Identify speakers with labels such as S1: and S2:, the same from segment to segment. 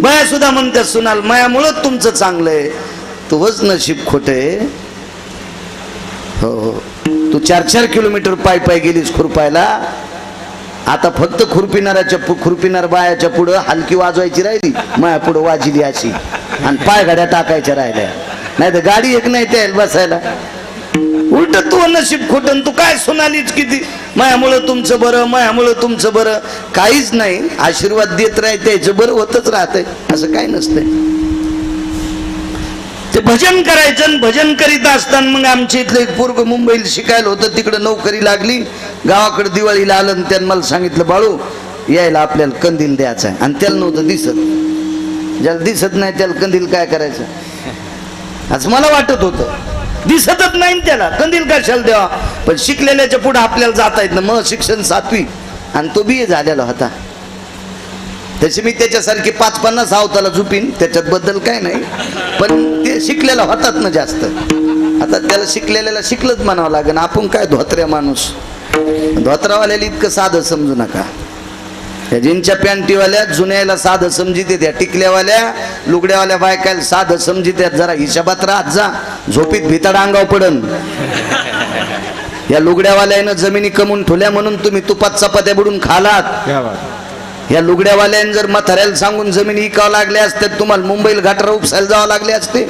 S1: बाया सुद्धा म्हणतात सुनाल मायामुळं तुमचं चांगलंय तुझंच नशीब खोटे हो हो. तू चार चार किलोमीटर पाय पाय गेलीस खुरपायला. आता फक्त खुरपिणाऱ्याच्या पु- बायाच्या पुढं हलकी वाजवायची राहिली माया पुढं वाजिली अशी. आणि पाय गाड्या टाकायच्या राहिल्या. नाही तर गाडी एक नाही त्या बसायला. उलट तू नशीब खोटन तू काय सोनालीच किती? मायामुळं तुमचं बरं मायामुळं तुमचं बरं. काहीच नाही. आशीर्वाद देत राहते बरं होतच राहतंय. असं काय नसतंय. ते भजन करायचं आणि भजन करीत असताना मग आमच्या इथलं एक पूर्व मुंबईला शिकायला होतं. तिकडं नोकरी लागली. गावाकडे दिवाळीला आलं आणि त्यानं मला सांगितलं बाळू यायला आपल्याला कंदील द्यायचा आहे आणि त्याला नव्हतं दिसत. ज्याला दिसत नाही त्याला कंदील काय करायचं? असं मला वाटत होतं. दिसतच नाही त्याला. कंदील कशाला देवा? पण शिकलेल्याच्या पुढे आपल्याला जाता येत ना मग शिक्षण सातवी. आणि तो बी झालेला होता. तशी मी त्याच्यासारखी पाच पन्नास आवताला झुपीन. त्याच्यात बद्दल काय नाही. पण ते शिकलेला होतात ना जास्त. आता त्याला शिकलेल्याला शिकलंच म्हणावं लागेल. आपण काय धोत्र्या माणूस? धोत्रावाल्याला इतकं साधं समजू नका. त्या जीनच्या पॅन्टीवाल्या जुन्याला साधं समजित त्या टिकल्यावाल्या लुगड्यावाल्या बायकायला साधं समजित जरा हिशाबात राहत जा. झोपीत भिताड अंगाव पडन. या लुगड्यावाल्यानं जमिनी कमवून ठेवल्या म्हणून तुम्ही तुपात चपात्या बुडून खालात. या लुगड्यावाल्यानं जर म्हाताऱ्याला सांगून जमीन इकावं लागल्या असत्या तुम्हाला मुंबईला घाटाला उपसायला जावं लागले असते.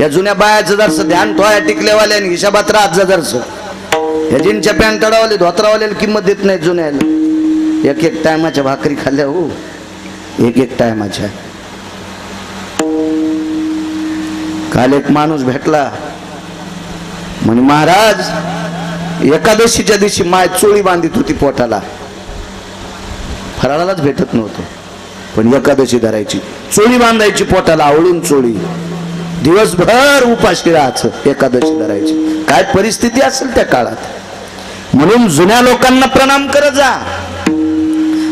S1: या जुन्या बायाचं जरसं ध्यान ठोया टिकल्यावाल्याने हिशाबात राहत जा जरसं. या जीनच्या पॅन्टाडावाले धोत्रावाल्याला किंमत देत नाही जुन्याला. एक एक टायमाच्या भाकरी खाल्ल्या हो. एक एक टायमाच्या काल एक माणूस भेटला. म्हणे महाराज एकादशीच्या दिवशी माय चोळी बांधित होती पोटाला. फराळालाच भेटत नव्हतं. पण एकादशी धरायची. चोळी बांधायची पोटाला आवळून चोळी. दिवसभर उपाशी राहायचं एकादशी धरायची. काय परिस्थिती असेल त्या काळात? म्हणून जुन्या लोकांना प्रणाम करत जा.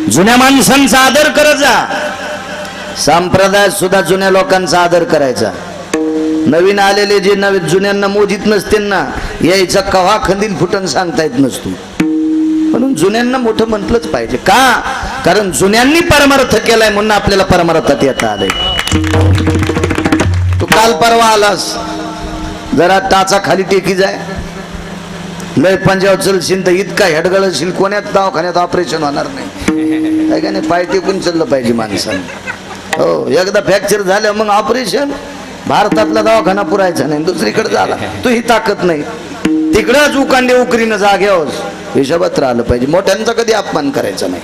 S1: जुन्या माणसांचा आदर करत जा संप्रदाय सुद्धा जुन्या लोकांचा आदर करायचा. नवीन आलेले जे नवीन जुन्यांना मोजित नसत्यांना यायचा कव्हा खंदील फुटन सांगता येत नसतो. म्हणून जुन्यांना मोठं म्हटलंच पाहिजे. का? कारण जुन्यांनी परमार्थ केलाय म्हणून आपल्याला परमार्थात येता आलंय. तू काल परवा आलास. जरा टाचा खाली टेकी जाय. लय पंजाब चलशील तर इतका हेडगळशील कोण्यात दवाखान्यात ऑपरेशन होणार नाही. काय का नाही? पाय टेकून चाललं पाहिजे माणसानं. हो एकदा फ्रॅक्चर झालं मग ऑपरेशन. भारतातला दवाखाना पुरायचा नाही दुसरीकडे झाला. तू ही ताकद नाही. तिकडंच उकांडे उकरीनं जाग्यावर हिशोबात राहिलं पाहिजे. मोठ्यांचा कधी अपमान करायचा नाही.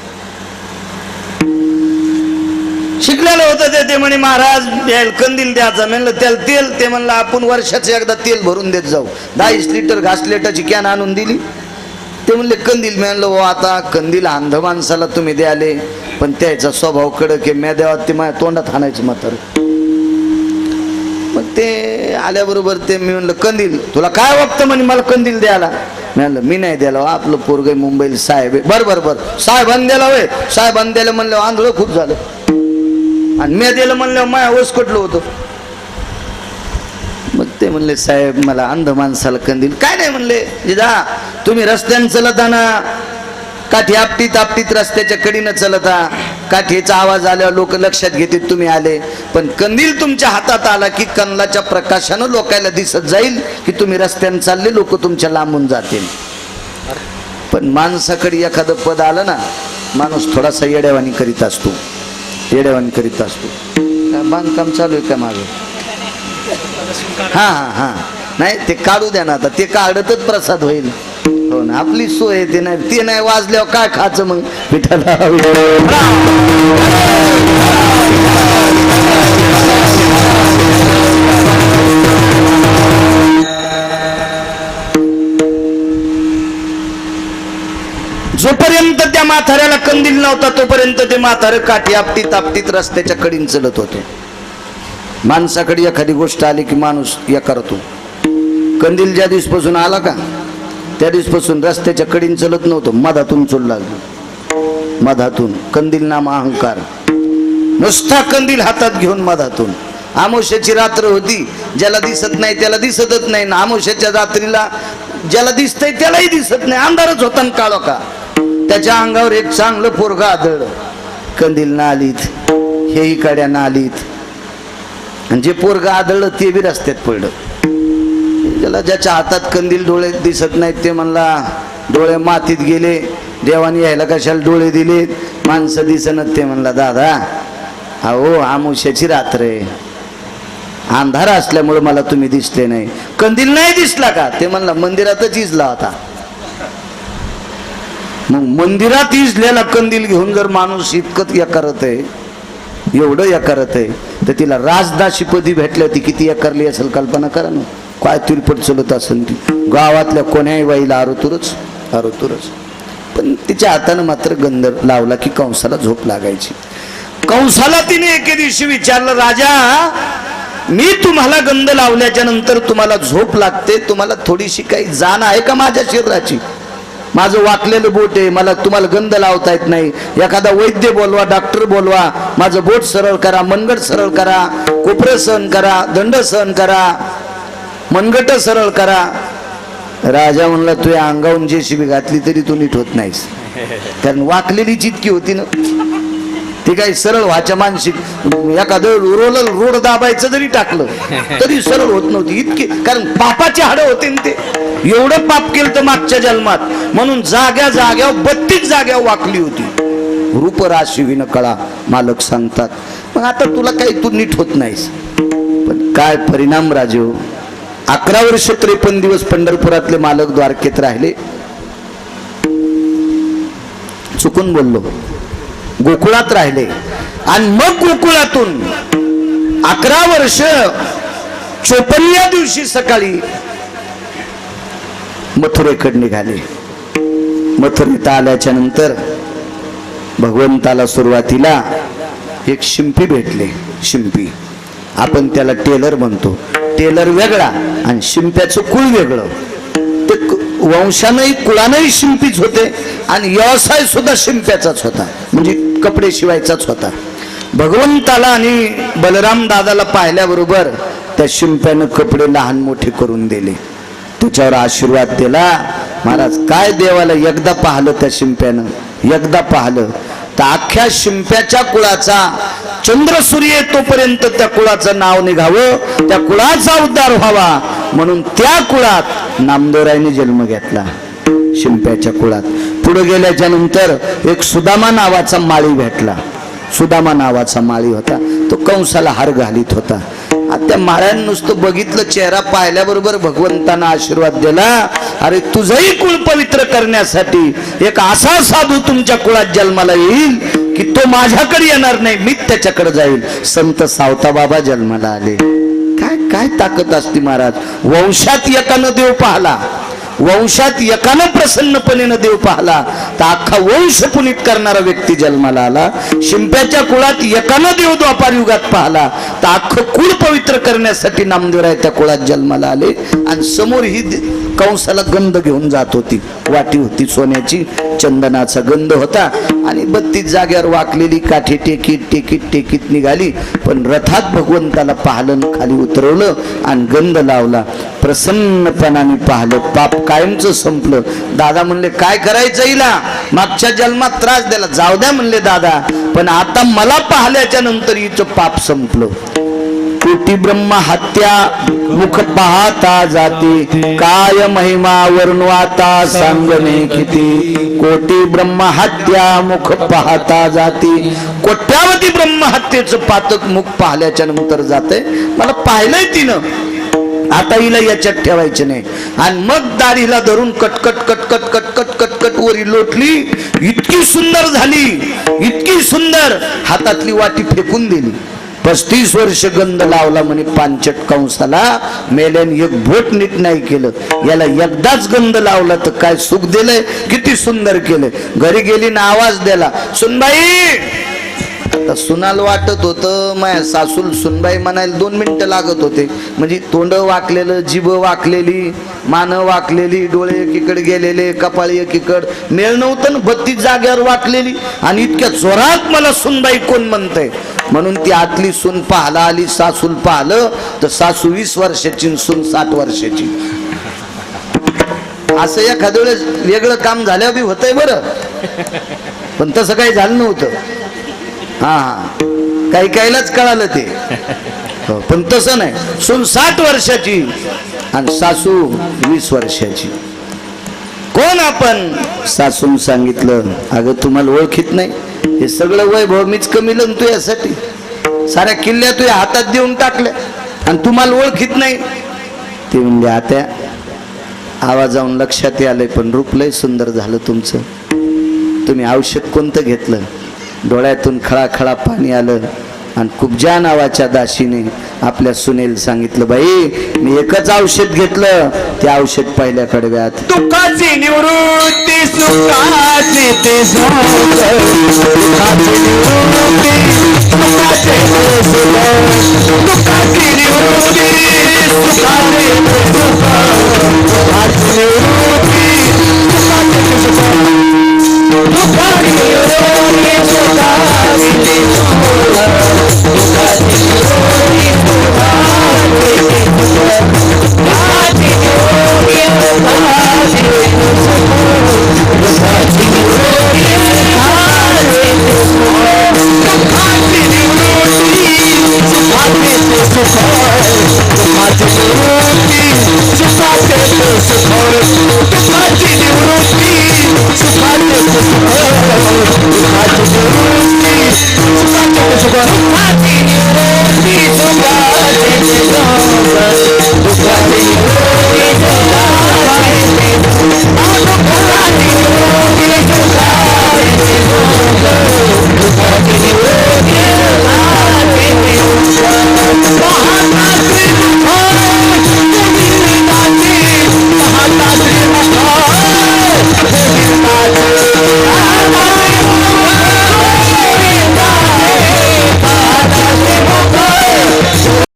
S1: शिकलेलं होतं ते ते म्हणे महाराज यायला कंदील द्यायचा. म्हणलं त्याला तेल. ते म्हणलं आपण वर्षाचं एकदा तेल भरून देत जाऊ. दहा लिटर घास लिटरची कॅन आणून दिली. ते म्हणले कंदील म्हणलं हो आता कंदील अंध माणसाला तुम्ही द्याले पण त्याचा स्वभाव कडक आहे. म्या द्यावा ते माझ्या तोंडात हाणायचं म्हातार. मग ते आल्याबरोबर ते मी म्हणलं कंदील तुला काय वाटतं म्हणे मला कंदील द्यायला? म्हणलं मी नाही द्यायला हो, आपलं पोरग मुंबईला साहेब आहे. बर बर बर. साहेबांनी द्यायला होय. साहेबांनी द्यायला म्हणलं आंधळ खूप झालं. आणि मी दिलं म्हणल्यावर माया ओसकटलं होतं. ते म्हणले साहेब मला अंध माणसाला कंदील काय नाही म्हणले जिदा तुम्ही रस्त्यानं चलताना काठी आपटीत आपटीत रस्त्याच्या कडीनं चलता. काठीचा आवाज आल्यावर लोक लक्षात घेतील तुम्ही आले. पण कंदील तुमच्या हातात आला की कनलाच्या प्रकाशानं लोकायला दिसत जाईल की तुम्ही रस्त्यानं चालले लोक तुमच्या लांबून जातील. पण माणसाकडे एखादं पद आलं ना माणूस थोडासा येड्यावानी करीत असतो. येड्यावानी करीत असतो. बांधकाम चालू आहे का मागे? हा हा हा. नाही ते काढू द्या ना आता. ते काढतच प्रसाद होईल. हो ना आपली सोय ते नाही. ते नाही वाजल्यावर काय खायचं मग? पिठाला. जोपर्यंत त्या म्हाताऱ्याला कंदील नव्हता तोपर्यंत ते म्हातारं काठी आपटीत आपटीत रस्त्याच्या कडीन चलत होते. माणसाकडे एखादी गोष्ट आली की माणूस या करतो. कंदील ज्या दिवसपासून आला का त्या दिवसपासून रस्त्याच्या कडीन चलत नव्हतं मधातून चोल लागलं. मधातून कंदील नाम अहंकार. नुसता कंदील हातात घेऊन मधातून. आमोशाची रात्र होती ज्याला दिसत नाही त्याला दिसतच नाही. ना आमोशाच्या रात्रीला ज्याला दिसतंय त्यालाही दिसत नाही. अंधारच होता न काळो का त्याच्या अंगावर एक चांगलं पोरगा आदळलं. कंदील ना आलीत हेही कड्यानं आलीत आणि जे पोरग आदळलं ते बी रस्त्यात पडलं. ज्याला ज्याच्या हातात कंदील डोळे दिसत नाहीत ते म्हणला डोळे मातीत गेले देवाने यायला कशाला डोळे दिले? माणसं दिसनत ते म्हणला दादा अहो आमुष्याची रात्र आहे. अंधार असल्यामुळे मला तुम्ही दिसले नाही. कंदील नाही दिसला का? ते म्हणला मंदिरातच इजला होता. मग मंदिरात इजलेला कंदील घेऊन जर माणूस इतकं या करत आहे एवढं या करत आहे तर तिला राजदाशी पदी भेटली होती किती करली असेल कल्पना करा ना. काय तिरपट चलत असेल ती. गावातल्या कोण्याही बाईला आरोतुरच? आरोतुरच. पण तिच्या हातानं मात्र गंध लावला की कंसाला झोप लागायची. कंसाला तिने एके दिवशी विचारलं राजा मी तुम्हाला गंध लावल्याच्या नंतर तुम्हाला झोप लागते तुम्हाला थोडीशी काही जाण आहे का माझ्या शरीराची? माझं वाकलेलं बोट आहे मला तुम्हाला गंध लावता येत नाही. एखादा वैद्य बोलवा डॉक्टर बोलवा माझं बोट सरळ करा मनगट सरळ करा कोपरं सहन करा दंड सहन करा मनगट सरळ करा. राजा म्हणला तुझ्या अंगावून जे शिबी घातली तरी तू नीट होत नाहीस. कारण वाकलेली जितकी होती ना. ती काही सरळ व्हायच्या मानसिक एखादं रोल रोड दाबायचं जरी टाकलं तरी सरळ होत नव्हती. इतकी कारण पापाची हाडं होते ते. एवढं पाप केलं तर मागच्या जन्मात. म्हणून जाग्या जाग्यावर बत्तीस जाग्या वाकली होती. रूप राशिवीन कळा मालक सांगतात मग आता तुला काही तू नीट होत नाहीस. पण काय परिणाम राजू अकरा वर्ष त्रेपन्न दिवस पंढरपुरातले मालक द्वारकेत राहिले. चुकून बोललो. गोकुळात राहिले. आणि मग गोकुळातून अकरा वर्ष चोपन्या दिवशी सकाळी मथुरेकडे निघाले. मथुरेत आल्याच्यानंतर भगवंताला सुरुवातीला एक शिंपी भेटले. शिंपी. आपण त्याला टेलर म्हणतो. टेलर वेगळा आणि शिंप्याचं कुळ वेगळं. ते वंशानंही कुळानंही शिंपीच होते आणि व्यवसाय सुद्धा शिंप्याचाच होता. म्हणजे कपडे शिवायचाच होता. भगवंताला आणि बलराम दादाला पाहिल्याबरोबर त्या शिंप्यानं कपडे लहान मोठे करून दिले. त्याच्यावर आशीर्वाद दिला. महाराज काय देवाला एकदा पाहलं त्या शिंप्यानं? एकदा पाहलं. तर अख्ख्या शिंप्याच्या कुळाचा चंद्र सूर्य येतोपर्यंत त्या कुळाचं नाव निघावं त्या कुळाचा उद्धार व्हावा. म्हणून त्या कुळात नामदेवरायने जन्म घेतला शिंप्याच्या कुळात. पुढे गेल्याच्यानंतर एक सुदामा नावाचा माळी भेटला. सुदामा नावाचा माळी होता. तो कंसाला हार घालीत होता. आता त्या माळ्यानं नुसतं बघितलं चेहरा पाहिल्याबरोबर भगवंतानं आशीर्वाद दिला. अरे तुझंही कुळ पवित्र करण्यासाठी एक असा साधू तुमच्या कुळात जन्माला येईल की तो माझ्याकडे येणार नाही मी त्याच्याकडे जाईल. संत सावता बाबा जन्माला आले. काय काय ताकद असते महाराज? वंशात एकानं देव पाहला. वंशात एकानं प्रसन्नपणेनं देव पाहला तर अख्खा वंश पुनीत करणारा व्यक्ती जन्माला आला. शिंप्याच्या कुळात एकानं देव द्वापार युगात पाहला तर अख्खं कुळ पवित्र करण्यासाठी नामदेवराय त्या कुळात जन्माला आले. आणि समोर ही कंसाला गंध घेऊन जात होती. वाटी होती सोन्याची चंदनाचा गंध होता. आणि बत्तीस जाग्यावर वाकलेली काठी टेकीत टेकीत टेकीत निघाली. पण रथात भगवंताला पाहलं खाली उतरवलं आणि गंध लावला. प्रसन्नपणाने पाहलं. पाप कायमचं संपलं. दादा म्हणले काय करायचं हिला? मागच्या जन्मात त्रास दिला. जाऊ द्या म्हणले दादा. पण आता मला पाहिल्याच्या नंतर हिचं पाप संपलं. कोटी ब्रह्म हत्या मुख पाहता जाते. काय महिमा वर्णवाता सांगणे किती? कोटी ब्रह्म हत्या मुख पाहता जाते. कोट्यावधी ब्रह्म हत्येचं पातक मुख पाहिल्याच्या नंतर जाते मला पाहिलंय तिनं. आता हिला याच्यात ठेवायचे नाही. आणि मग दाढीला धरून कटकट कटकट कटकट कटकट वरी लोटली इतकी सुंदर झाली इतकी सुंदर हातातली वाटी फेकून दिली. पस्तीस वर्ष गंध लावला म्हणे पानचट कंसाला मेल्यान एक भोट नीट नाही केलं. याला एकदाच गंध लावला तर काय सुख दिलंय? किती सुंदर केलंय. घरी गेली ना आवाज दिला सुनबाई तर सुनाल वाटत होतं माझ्या सासूल सुनबाई म्हणायला दोन मिनटं लागत होते. म्हणजे तोंड वाकलेलं जीभ वाकलेली मान वाकलेली डोळे एकीकडे गेलेले कपाळ एकीकड. मेळ नव्हतं ना बत्तीस जागेवर वाकलेली. आणि इतक्या जोरात मला सुनबाई कोण म्हणतंय? म्हणून ती आतली सून पाहला आली सासूल पाहलं तर सासू वीस वर्षाची सून साठ वर्षाची. असं एखाद्या वेळेस वेगळं काम झाल्यावर बी होतंय बरं. पण तसं काही झालं नव्हतं. हा. हा काही काहीलाच कळालं ते. हो, पण तसं नाही. सून साठ वर्षाची आणि सासू वीस वर्षाची. कोण आपण? सासून सांगितलं अगं तुम्हाला ओळखीत नाही. हे सगळं वैभव मीच कमी लंतो यासाठी. साऱ्या किल्ल्या तुझ्या हातात देऊन टाकल्या आणि तुम्हाला ओळखीत नाही. ते म्हणजे आता जाऊन लक्षात आलंय पण रूप लय सुंदर झालं तुमचं. तुम्ही औषध कोणतं घेतलं? डोळ्यातून खळाखळा पाणी आलं आणि कुबजा नावाच्या दाशीने आपल्या सुनेल सांगितलं बाई मी एकच औषध घेतलं ते औषध पहिल्या कडव्यात.
S2: तुकाची निवृत्ती सुखाची ते निवृत्ती